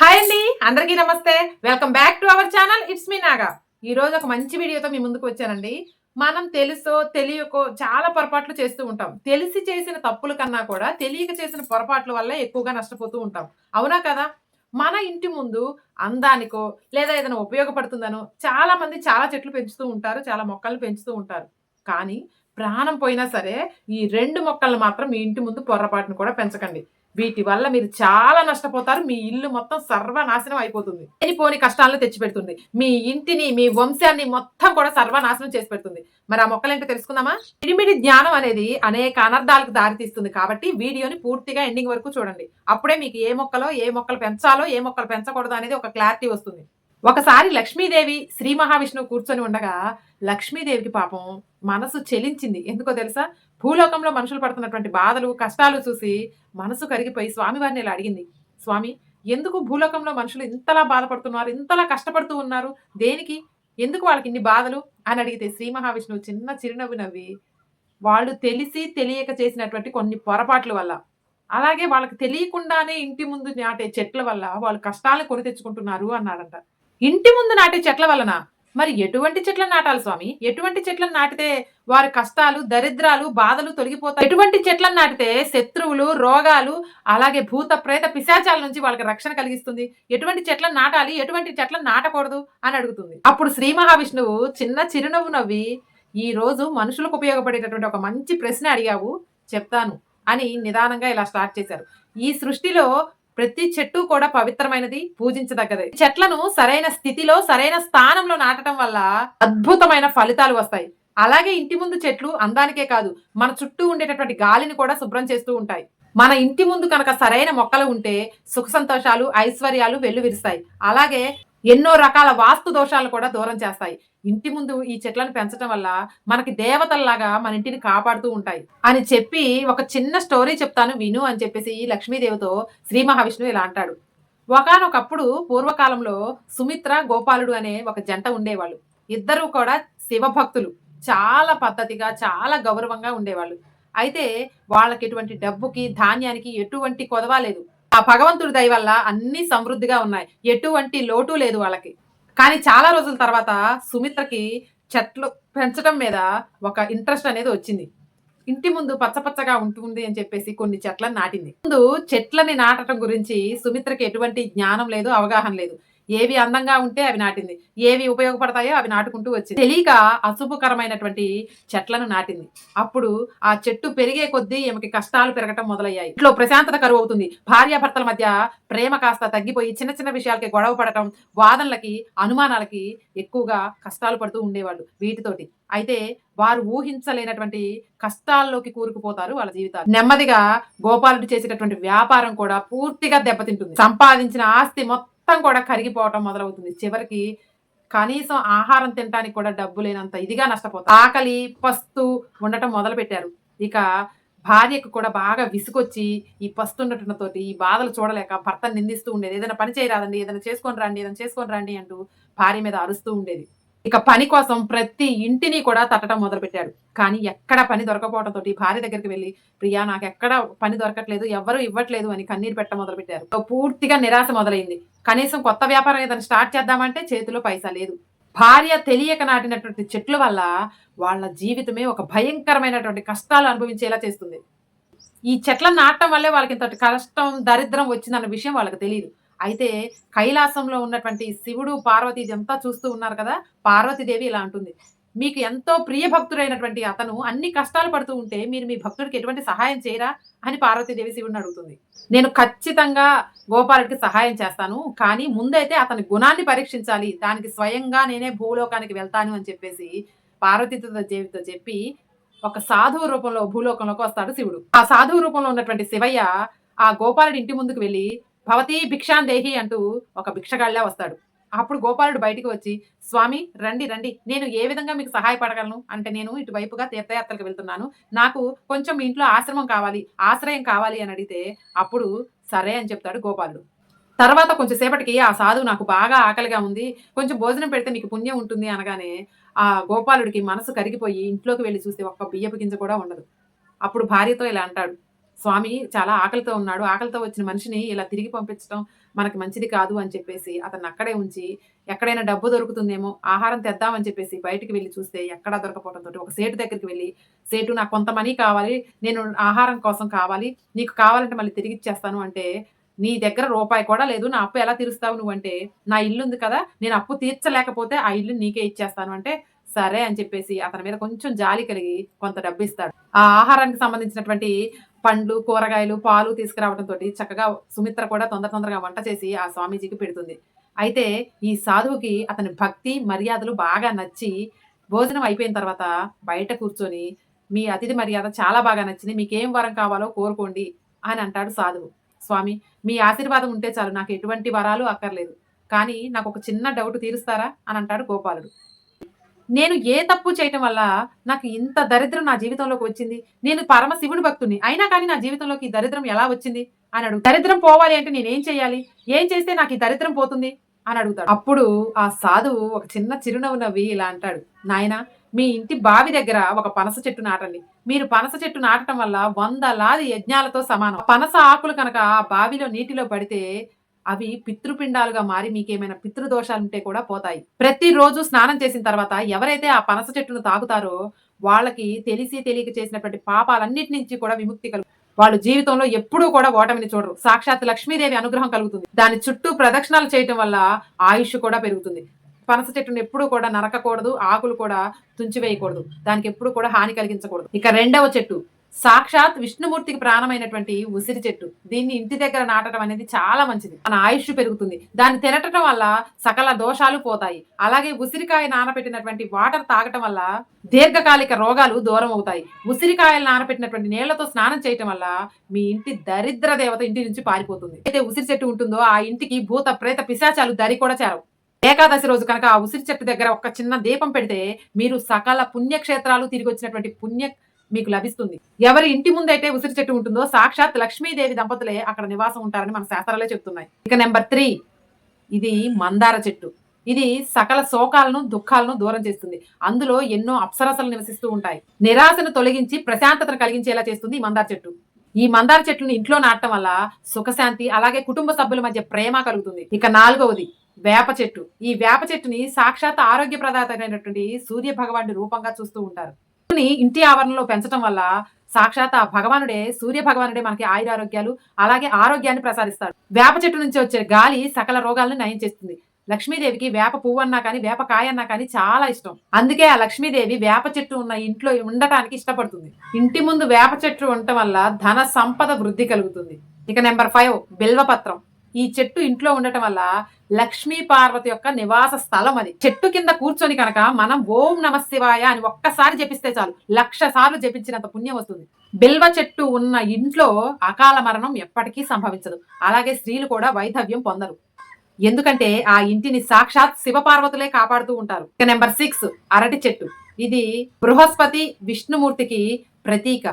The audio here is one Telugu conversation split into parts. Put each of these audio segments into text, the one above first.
హాయ్ అండి అందరికీ నమస్తే. Welcome back to our channel it's me Naga ఈరోజు ఒక మంచి వీడియోతో మీ ముందుకు వచ్చానండి. మనం తెలుసో తెలియకో చాలా పొరపాట్లు చేస్తూ ఉంటాం. తెలిసి చేసిన తప్పుల కన్నా కూడా తెలియక చేసిన పొరపాట్ల వల్ల ఎక్కువగా నష్టపోతూ ఉంటాం. అవునా కదా? మన ఇంటి ముందు అందానికో లేదా ఏదైనా ఉపయోగపడుతుందనో చాలా మంది చాలా చెట్లు పెంచుతూ ఉంటారు చాలా మొక్కలు పెంచుతూ ఉంటారు. కానీ ప్రాణం పోయినా సరే ఈ రెండు మొక్కలను మాత్రం మీ ఇంటి ముందు పొరపాటును కూడా పెంచకండి. వీటి వల్ల మీరు చాలా నష్టపోతారు. మీ ఇల్లు మొత్తం సర్వనాశనం అయిపోతుంది. పోని కష్టాలను తెచ్చిపెడుతుంది. మీ ఇంటిని మీ వంశాన్ని మొత్తం కూడా సర్వనాశనం చేసి పెడుతుంది. మరి ఆ మొక్కలేంటో తెలుసుకుందామా? పిడిమిడి జ్ఞానం అనేది అనేక అనర్థాలకు దారితీస్తుంది కాబట్టి వీడియోని పూర్తిగా ఎండింగ్ వరకు చూడండి. అప్పుడే మీకు ఏ మొక్కలో ఏ మొక్కలు పెంచాలో ఏ మొక్కలు పెంచకూడదు అనేది ఒక క్లారిటీ వస్తుంది. ఒకసారి లక్ష్మీదేవి శ్రీ మహావిష్ణువు కూర్చొని ఉండగా లక్ష్మీదేవికి పాపం మనసు చెలించింది. ఎందుకో తెలుసా? భూలోకంలో మనుషులు పడుతున్నటువంటి బాధలు కష్టాలు చూసి మనసు కరిగిపోయి స్వామివారిని ఇలా అడిగింది స్వామి ఎందుకు భూలోకంలో మనుషులు ఇంతలా బాధపడుతున్నారు ఇంతలా కష్టపడుతూ ఉన్నారు? దేనికి? ఎందుకు వాళ్ళకి ఇన్ని బాధలు? అని అడిగితే శ్రీ మహావిష్ణువు చిన్న చిరునవ్వు నవ్వి వాళ్ళు తెలిసి తెలియక చేసినటువంటి కొన్ని పొరపాట్ల వల్ల అలాగే వాళ్ళకి తెలియకుండానే ఇంటి ముందు నాటే చెట్ల వల్ల వాళ్ళు కష్టాలను కొని తెచ్చుకుంటున్నారు అన్నాడంట. ఇంటి ముందు నాటే చెట్ల వలన మరి ఎటువంటి చెట్లను నాటాలి స్వామి? ఎటువంటి చెట్లను నాటితే వారి కష్టాలు దరిద్రాలు బాధలు తొలగిపోతాయి? ఎటువంటి చెట్లను నాటితే శత్రువులు రోగాలు అలాగే భూత ప్రేత పిశాచాల నుంచి వాళ్ళకి రక్షణ కలిగిస్తుంది? ఎటువంటి చెట్లను నాటాలి? ఎటువంటి చెట్లను నాటకూడదు? అని అడుగుతుంది. అప్పుడు శ్రీ మహావిష్ణువు చిన్న చిరునవ్వు నవ్వి ఈ రోజు మనుషులకు ఉపయోగపడేటటువంటి ఒక మంచి ప్రశ్న అడిగావు చెప్తాను అని నిదానంగా ఇలా స్టార్ట్ చేశారు. ఈ సృష్టిలో ప్రతి చెట్టు కూడా పవిత్రమైనది పూజించదగ్గది. చెట్లను సరైన స్థితిలో సరైన స్థానంలో నాటడం వల్ల అద్భుతమైన ఫలితాలు వస్తాయి. అలాగే ఇంటి ముందు చెట్లు అందానికే కాదు మన చుట్టూ ఉండేటటువంటి గాలిని కూడా శుభ్రం చేస్తూ ఉంటాయి. మన ఇంటి ముందు కనుక సరైన మొక్కలు ఉంటే సుఖ సంతోషాలు ఐశ్వర్యాలు వెల్లువిరుస్తాయి. అలాగే ఎన్నో రకాల వాస్తు దోషాలు కూడా దూరం చేస్తాయి. ఇంటి ముందు ఈ చెట్లను పెంచడం వల్ల మనకి దేవతల్లాగా మన ఇంటిని కాపాడుతూ ఉంటాయి. అని చెప్పి ఒక చిన్న స్టోరీ చెప్తాను విను అని చెప్పేసి లక్ష్మీదేవితో శ్రీ మహావిష్ణువు ఇలా అంటాడు. ఒకనొకప్పుడు పూర్వకాలంలో సుమిత్ర గోపాలుడు అనే ఒక జంట ఉండేవాళ్ళు. ఇద్దరు కూడా శివభక్తులు. చాలా పద్ధతిగా చాలా గౌరవంగా ఉండేవాళ్ళు. అయితే వాళ్ళకి ఎటువంటి డబ్బుకి ధాన్యానికి ఎటువంటి కొదవ లేదు. ఆ భగవంతుడి దయ వల్ల అన్ని సమృద్ధిగా ఉన్నాయి. ఎటువంటి లోటు లేదు వాళ్ళకి. కానీ చాలా రోజుల తర్వాత సుమిత్రకి చెట్లు పెంచడం మీద ఒక ఇంట్రెస్ట్ అనేది వచ్చింది. ఇంటి ముందు పచ్చపచ్చగా ఉంటుంది అని చెప్పేసి కొన్ని చెట్లను నాటింది. ముందు చెట్లని నాటడం గురించి సుమిత్రకి ఎటువంటి జ్ఞానం లేదు అవగాహన లేదు. ఏవి అందంగా ఉంటే అవి నాటింది. ఏవి ఉపయోగపడతాయో అవి నాటుకుంటూ వచ్చింది. తెలియక అశుభకరమైనటువంటి చెట్లను నాటింది. అప్పుడు ఆ చెట్టు పెరిగే కొద్దీ ఈమెకి కష్టాలు పెరగటం మొదలయ్యాయి. ఇంట్లో ప్రశాంతత కరువు అవుతుంది భార్యాభర్తల మధ్య ప్రేమ కాస్త తగ్గిపోయి చిన్న చిన్న విషయాలకి గొడవ పడటం వాదనలకి అనుమానాలకి ఎక్కువగా కష్టాలు పడుతూ ఉండేవాళ్ళు వీటితోటి. అయితే వారు ఊహించలేనటువంటి కష్టాల్లోకి కూరుకుపోతారు వాళ్ళ జీవితాలు. నెమ్మదిగా గోపాలుడు చేసేటటువంటి వ్యాపారం కూడా పూర్తిగా దెబ్బతింటుంది. సంపాదించిన ఆస్తి మొత్తం కూడా కరిగిపోవటం మొదలవుతుంది. చివరికి కనీసం ఆహారం తినడానికి కూడా డబ్బు లేనంత ఇదిగా నష్టపోతారు. ఆకలి పస్తు ఉండటం మొదలు పెట్టారు ఇక భార్యకు కూడా బాగా విసుకొచ్చి ఈ పస్తుండటంతోటి ఈ బాధలు చూడలేక భర్తను నిందిస్తూ ఉండేది. ఏదైనా పని చేయరాదండి ఏదైనా చేసుకొని రండి ఏదైనా చేసుకొని రండి అంటూ భార్య మీద అరుస్తూ ఉండేది. ఇక పని కోసం ప్రతి ఇంటిని కూడా తట్టడం మొదలు పెట్టాడు కానీ ఎక్కడ పని దొరకపోవడంతో భార్య దగ్గరికి వెళ్ళి ప్రియా నాకు ఎక్కడ పని దొరకట్లేదు ఎవరు ఇవ్వట్లేదు అని కన్నీరు పెట్ట మొదలు పెట్టారు పూర్తిగా నిరాశ మొదలైంది. కనీసం కొత్త వ్యాపారం ఏదైనా స్టార్ట్ చేద్దామంటే చేతిలో పైసా లేదు. భార్య తెలియక నాటినటువంటి చెట్ల వల్ల వాళ్ళ జీవితమే ఒక భయంకరమైనటువంటి కష్టాలు అనుభవించేలా చేస్తుంది. ఈ చెట్లను నాటడం వల్లే వాళ్ళకి ఇంత కష్టం దరిద్రం వచ్చిందన్న విషయం వాళ్ళకి తెలియదు అయితే కైలాసంలో ఉన్నటువంటి శివుడు పార్వతి ఇదంతా చూస్తూ ఉన్నారు కదా పార్వతీదేవి ఇలా అంటుంది. మీకు ఎంతో ప్రియ భక్తుడైనటువంటి అతను అన్ని కష్టాలు పడుతూ ఉంటే మీరు మీ భక్తుడికి ఎటువంటి సహాయం చేయరా? అని పార్వతీదేవి శివుడిని అడుగుతుంది. నేను ఖచ్చితంగా గోపాలుడికి సహాయం చేస్తాను కానీ ముందైతే అతని గుణాన్ని పరీక్షించాలి. దానికి స్వయంగా నేనే భూలోకానికి వెళ్తాను అని చెప్పేసి పార్వతీతో దేవితో చెప్పి ఒక సాధువు రూపంలో భూలోకంలోకి వస్తాడు శివుడు. ఆ సాధువు రూపంలో ఉన్నటువంటి శివయ్య ఆ గోపాలుడి ఇంటి ముందుకు వెళ్ళి భవతి భిక్షాం దేహి అంటూ ఒక భిక్షగాళ్ళ వస్తాడు. అప్పుడు గోపాలుడు బయటికి వచ్చి స్వామి రండి రండి. నేను ఏ విధంగా మీకు సహాయపడగలను? అంటే నేను ఇటువైపుగా తీర్థయాత్రలకు వెళ్తున్నాను. నాకు కొంచెం మీ ఇంట్లో ఆశ్రమం కావాలి ఆశ్రయం కావాలి అని అడిగితే అప్పుడు సరే అని చెప్తాడు గోపాలుడు. తర్వాత కొంచెం సేపటికి ఆ సాధువు నాకు బాగా ఆకలిగా ఉంది. కొంచెం భోజనం పెడితే నీకు పుణ్యం ఉంటుంది అనగానే ఆ గోపాలుడికి మనసు కరిగిపోయి ఇంట్లోకి వెళ్ళి చూస్తే ఒక్క బియ్యపు గింజ కూడా ఉండదు. అప్పుడు భార్యతో ఇలా అంటాడు. స్వామి చాలా ఆకలితో ఉన్నాడు. ఆకలితో వచ్చిన మనిషిని ఇలా తిరిగి పంపించడం మనకి మంచిది కాదు అని చెప్పేసి అతన్ని అక్కడే ఉంచి ఎక్కడైనా డబ్బు దొరుకుతుందేమో ఆహారం తెద్దామని చెప్పేసి బయటికి వెళ్ళి చూస్తే ఎక్కడా దొరకపోవడంతో ఒక సేటు దగ్గరికి వెళ్ళి సేటు నాకు కొంత మనీ కావాలి నేను ఆహారం కోసం కావాలి నీకు కావాలంటే మళ్ళీ తిరిగి ఇచ్చేస్తాను అంటే నీ దగ్గర రూపాయి కూడా లేదు నా అప్పు ఎలా తీరుస్తావు నువ్వు? అంటే నా ఇల్లు ఉంది కదా నేను అప్పు తీర్చలేకపోతే ఆ ఇల్లు నీకే ఇచ్చేస్తాను అంటే సరే అని చెప్పేసి అతని మీద కొంచెం జాలి కలిగి కొంత డబ్బు ఇస్తాడు. ఆ ఆహారానికి సంబంధించినటువంటి పండ్లు కూరగాయలు పాలు తీసుకురావడంతో చక్కగా సుమిత్ర కూడా తొందర తొందరగా వంట చేసి ఆ స్వామీజీకి పెడుతుంది. అయితే ఈ సాధువుకి అతని భక్తి మర్యాదలు బాగా నచ్చి భోజనం అయిపోయిన తర్వాత బయట కూర్చొని మీ అతిథి మర్యాద చాలా బాగా నచ్చింది మీకేం వరం కావాలో కోరుకోండి అని అంటాడు సాధువు. స్వామి మీ ఆశీర్వాదం ఉంటే చాలు నాకు ఎటువంటి వరాలు అక్కర్లేదు. కానీ నాకు ఒక చిన్న డౌట్ తీరుస్తారా? అని అంటాడు గోపాలుడు. నేను ఏ తప్పు చేయటం వల్ల నాకు ఇంత దరిద్రం నా జీవితంలోకి వచ్చింది? నేను పరమ శివుడి భక్తుని అయినా కానీ నా జీవితంలోకి ఈ దరిద్రం ఎలా వచ్చింది? అని అడుగు. దరిద్రం పోవాలి అంటే నేనేం చేయాలి? ఏం చేస్తే నాకు ఈ దరిద్రం పోతుంది? అని అడుగుతాడు. అప్పుడు ఆ సాధువు ఒక చిన్న చిరునవ్వు నవ్వి ఇలా అంటాడు. నాయన మీ ఇంటి బావి దగ్గర ఒక పనస చెట్టు నాటండి. మీరు పనస చెట్టు నాటడం వల్ల వందలాది యజ్ఞాలతో సమానం. పనస ఆకులు కనుక ఆ బావిలో నీటిలో పడితే అవి పితృపిండాలుగా మారి మీకేమైనా పితృదోషాలు ఉంటే కూడా పోతాయి. ప్రతిరోజు స్నానం చేసిన తర్వాత ఎవరైతే ఆ పనస చెట్టును తాగుతారో వాళ్ళకి తెలిసి తెలియక చేసినటువంటి పాపాలన్నిటి నుంచి కూడా విముక్తి కలుగు వాళ్ళు జీవితంలో ఎప్పుడూ కూడా ఓటమిని చూడరు. సాక్షాత్ లక్ష్మీదేవి అనుగ్రహం కలుగుతుంది. దాని చుట్టూ ప్రదక్షిణాలు చేయటం వల్ల ఆయుష్ కూడా పెరుగుతుంది. పనస చెట్టును ఎప్పుడూ కూడా నరకకూడదు ఆకులు కూడా తుంచివేయకూడదు. దానికి ఎప్పుడు కూడా హాని కలిగించకూడదు. ఇక రెండవ చెట్టు సాక్షాత్ విష్ణుమూర్తికి ప్రాణమైనటువంటి ఉసిరి చెట్టు. దీన్ని ఇంటి దగ్గర నాటడం అనేది చాలా మంచిది. మన ఆయుష్ పెరుగుతుంది. దాన్ని తినటం వల్ల సకల దోషాలు పోతాయి. అలాగే ఉసిరికాయ నానబెట్టినటువంటి వాటర్ తాగటం వల్ల దీర్ఘకాలిక రోగాలు దూరం అవుతాయి. ఉసిరికాయలు నానబెట్టినటువంటి నీళ్ళతో స్నానం చేయటం వల్ల మీ ఇంటి దరిద్ర దేవత ఇంటి నుంచి పారిపోతుంది. అయితే ఉసిరి చెట్టు ఉంటుందో ఆ ఇంటికి భూత ప్రేత పిశాచాలు దరి కూడా చేరవు. ఏకాదశి రోజు కనుక ఆ ఉసిరి చెట్టు దగ్గర ఒక చిన్న దీపం పెడితే మీరు సకల పుణ్యక్షేత్రాలు తిరిగి వచ్చినటువంటి పుణ్య మీకు లభిస్తుంది. ఎవరి ఇంటి ముందైతే ఉసిరి చెట్టు ఉంటుందో సాక్షాత్ లక్ష్మీదేవి దంపతులే అక్కడ నివాసం ఉంటారని మన శాస్త్రాలే చెప్తున్నాయి. ఇక నెంబర్ త్రీ ఇది మందార చెట్టు. ఇది సకల శోకాలను దుఃఖాలను దూరం చేస్తుంది. అందులో ఎన్నో అప్సరసలు నివసిస్తూ ఉంటాయి. నిరాశను తొలగించి ప్రశాంతతను కలిగించేలా చేస్తుంది ఈ మందార చెట్టు. ఈ మందార చెట్టుని ఇంట్లో నాటడం వల్ల సుఖశాంతి అలాగే కుటుంబ సభ్యుల మధ్య ప్రేమ కలుగుతుంది. ఇక నాలుగవది వేప చెట్టు. ఈ వేప చెట్టుని సాక్షాత్ ఆరోగ్య ప్రదాత అయినటువంటి సూర్య భగవానుడి రూపంగా చూస్తూ ఉంటారు. ఇంటి ఆవరణలో పెంచడం వల్ల సాక్షాత్ ఆ భగవానుడే సూర్య భగవానుడే మనకి ఆయురారోగ్యాలు అలాగే ఆరోగ్యాన్ని ప్రసాదిస్తాడు. వేప చెట్టు నుంచి వచ్చే గాలి సకల రోగాలను నయం చేస్తుంది. లక్ష్మీదేవికి వేప పువ్వు అన్నా కానీ వేప కాయ అన్నా కానీ చాలా ఇష్టం. అందుకే ఆ లక్ష్మీదేవి వేప చెట్టు ఉన్న ఇంట్లో ఉండటానికి ఇష్టపడుతుంది. ఇంటి ముందు వేప చెట్టు ఉండటం వల్ల ధన సంపద వృద్ధి కలుగుతుంది. ఇక నెంబర్ ఫైవ్ బిల్వపత్రం. ఈ చెట్టు ఇంట్లో ఉండటం వల్ల లక్ష్మీ పార్వతి యొక్క నివాస స్థలం అది. చెట్టు కింద కూర్చొని కనుక మనం ఓం నమ శివాయ అని ఒక్కసారి జపిస్తే చాలు. లక్ష సార్లు జపించినంత పుణ్యం వస్తుంది. బిల్వ చెట్టు ఉన్న ఇంట్లో అకాల మరణం ఎప్పటికీ సంభవించదు. అలాగే స్త్రీలు కూడా వైధవ్యం పొందరు. ఎందుకంటే ఆ ఇంటిని సాక్షాత్ శివపార్వతులే కాపాడుతూ ఉంటారు. నెంబర్ సిక్స్ అరటి చెట్టు. ఇది బృహస్పతి విష్ణుమూర్తికి ప్రతీక.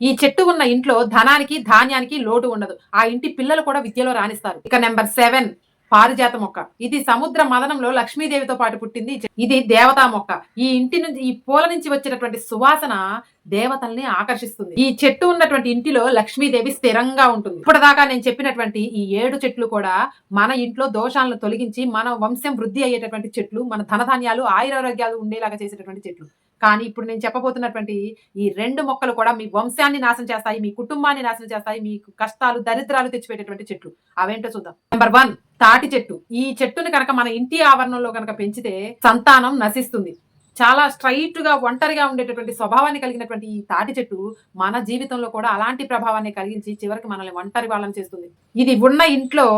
ఈ చెట్టు ఉన్న ఇంట్లో ధనానికి ధాన్యానికి లోటు ఉండదు. ఆ ఇంటి పిల్లలు కూడా విద్యలో రాణిస్తారు. ఇక నెంబర్ సెవెన్ పారిజాత మొక్క. ఇది సముద్ర మదనంలో లక్ష్మీదేవితో పాటు పుట్టింది ఇది దేవతా మొక్క. ఈ ఇంటి నుంచి ఈ పూల నుంచి వచ్చినటువంటి సువాసన దేవతల్ని ఆకర్షిస్తుంది. ఈ చెట్టు ఉన్నటువంటి ఇంటిలో లక్ష్మీదేవి స్థిరంగా ఉంటుంది. ఇప్పటిదాకా నేను చెప్పినటువంటి ఈ ఏడు చెట్లు కూడా మన ఇంట్లో దోషాలను తొలగించి మన వంశం వృద్ధి అయ్యేటటువంటి చెట్లు మన ధనధాన్యాలు ఆయురారోగ్యాలు ఉండేలాగా చేసేటటువంటి చెట్లు. కానీ ఇప్పుడు నేను చెప్పబోతున్నటువంటి ఈ రెండు మొక్కలు కూడా మీ వంశాన్ని నాశనం చేస్తాయి మీ కుటుంబాన్ని నాశనం చేస్తాయి మీకు కష్టాలు దరిద్రాలు తెచ్చిపెట్టేటువంటి చెట్లు. అవేంటో చూద్దాం. నెంబర్ వన్ తాటి చెట్టు. ఈ చెట్టుని కనుక మన ఇంటి ఆవరణలో కనుక పెంచితే సంతానం నశిస్తుంది. చాలా స్ట్రైట్గా ఒంటరిగా ఉండేటటువంటి స్వభావాన్ని కలిగినటువంటి ఈ తాటి చెట్టు మన జీవితంలో కూడా అలాంటి ప్రభావాన్ని కలిగించి చివరికి మనల్ని ఒంటరి వాళ్ళని చేస్తుంది. ఇది ఉన్న ఇంట్లో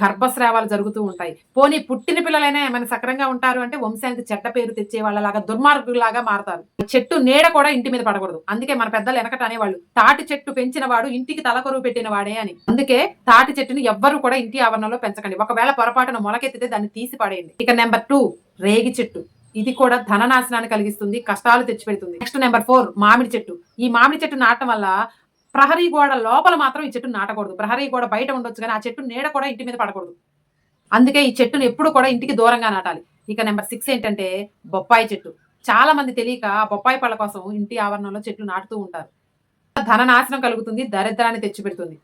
గర్భస్రావాలు జరుగుతూ ఉంటాయి. పోనీ పుట్టిన పిల్లలైనా ఏమైనా సక్రంగా ఉంటారు అంటే వంశానికి చెడ్డ పేరు తెచ్చే వాళ్ళలాగా దుర్మార్గులాగా మారతారు. చెట్టు నీడ కూడా ఇంటి మీద పడకూడదు. అందుకే మన పెద్దలు వెనకట అనేవాళ్ళు తాటి చెట్టు పెంచిన వాడు ఇంటికి తలకొరువు పెట్టిన వాడే అని. అందుకే తాటి చెట్టుని ఎవ్వరు కూడా ఇంటి ఆవరణలో పెంచకండి. ఒకవేళ పొరపాటున మొలకెత్తితే దాన్ని తీసి పడేయండి. ఇక నెంబర్ టూ రేగి చెట్టు. ఇది కూడా ధన నాశనాన్ని కలిగిస్తుంది కష్టాలు తెచ్చిపెడుతుంది. నెక్స్ట్ నెంబర్ ఫోర్ మామిడి చెట్టు. ఈ మామిడి చెట్టు నాటడం వల్ల ప్రహరీ గోడ లోపల మాత్రం ఈ చెట్టు నాటకూడదు. ప్రహరీ గోడ బయట ఉండొచ్చు కానీ ఆ చెట్టు నీడ కూడా ఇంటి మీద పడకూడదు. అందుకే ఈ చెట్టును ఎప్పుడు కూడా ఇంటికి దూరంగా నాటాలి. ఇక నెంబర్ సిక్స్ ఏంటంటే బొప్పాయి చెట్టు. చాలా మంది తెలియక బొప్పాయి పళ్ళ కోసం ఇంటి ఆవరణంలో చెట్లు నాటుతూ ఉంటారు. ధన నాశనం కలుగుతుంది దరిద్రాన్ని తెచ్చిపెడుతుంది.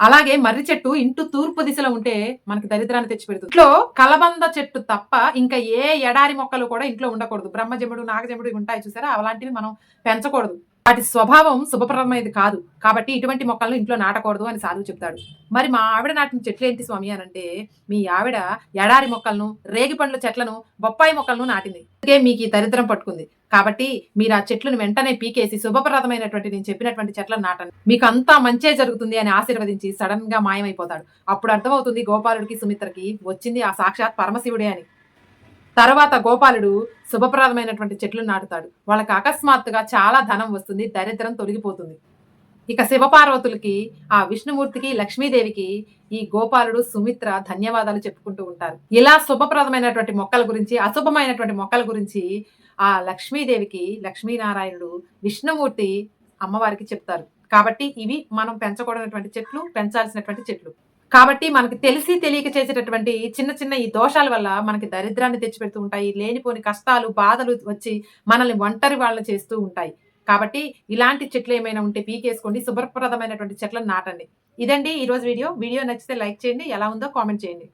అలాగే మర్రి చెట్టు ఇంటూ తూర్పు దిశలో ఉంటే మనకి దరిద్రాన్ని తెచ్చిపెడుతుంది. ఇంట్లో కలబంద చెట్టు తప్ప ఇంకా ఏ ఎడారి మొక్కలు కూడా ఇంట్లో ఉండకూడదు. బ్రహ్మజముడు నాగజముడు ఉంటాయి చూసారా? అలాంటివి మనం పెంచకూడదు. వాటి స్వభావం శుభప్రదమైనది కాదు. కాబట్టి ఇటువంటి మొక్కలను ఇంట్లో నాటకూడదు అని సాధువు చెప్తాడు. మరి మా ఆవిడ నాటిన చెట్లు ఏంటి స్వామి అని అంటే మీ ఆవిడ ఎడారి మొక్కలను రేగి పండ్ల చెట్లను బొప్పాయి మొక్కలను నాటింది. అందుకే మీకు ఈ దరిద్రం పట్టుకుంది. కాబట్టి మీరు ఆ చెట్లను వెంటనే పీకేసి శుభప్రదమైనటువంటి నేను చెప్పినటువంటి చెట్లను నాటండి. మీకు అంతా మంచే జరుగుతుంది అని ఆశీర్వదించి సడన్గా మాయమైపోతాడు. అప్పుడు అర్థమవుతుంది గోపాలుడికి సుమిత్రకి వచ్చింది ఆ సాక్షాత్ పరమశివుడే అని. తర్వాత గోపాలుడు శుభప్రదమైనటువంటి చెట్లు నాటుతాడు. వాళ్ళకి అకస్మాత్తుగా చాలా ధనం వస్తుంది దరిద్రం తొలగిపోతుంది. ఇక శివపార్వతులకి ఆ విష్ణుమూర్తికి లక్ష్మీదేవికి ఈ గోపాలుడు సుమిత్ర ధన్యవాదాలు చెప్పుకుంటూ ఉంటారు. ఇలా శుభప్రదమైనటువంటి మొక్కల గురించి అశుభమైనటువంటి మొక్కల గురించి ఆ లక్ష్మీదేవికి లక్ష్మీనారాయణుడు విష్ణుమూర్తి అమ్మవారికి చెప్తారు. కాబట్టి ఇవి మనం పెంచకూడనటువంటి చెట్లు పెంచాల్సినటువంటి చెట్లు. కాబట్టి మనకి తెలిసి తెలియక చేసేటటువంటి చిన్న చిన్న ఈ దోషాల వల్ల మనకి దరిద్రాన్ని తెచ్చిపెడుతూ ఉంటాయి లేనిపోని కష్టాలు బాధలు వచ్చి మనల్ని ఒంటరి వాళ్ళని చేస్తూ ఉంటాయి. కాబట్టి ఇలాంటి చెట్లు ఏమైనా ఉంటే పీకేసుకోండి శుభప్రదమైనటువంటి చెట్లను నాటండి. ఇదండి ఈ రోజు వీడియో. వీడియో నచ్చితే లైక్ చేయండి ఎలా ఉందో కామెంట్ చేయండి.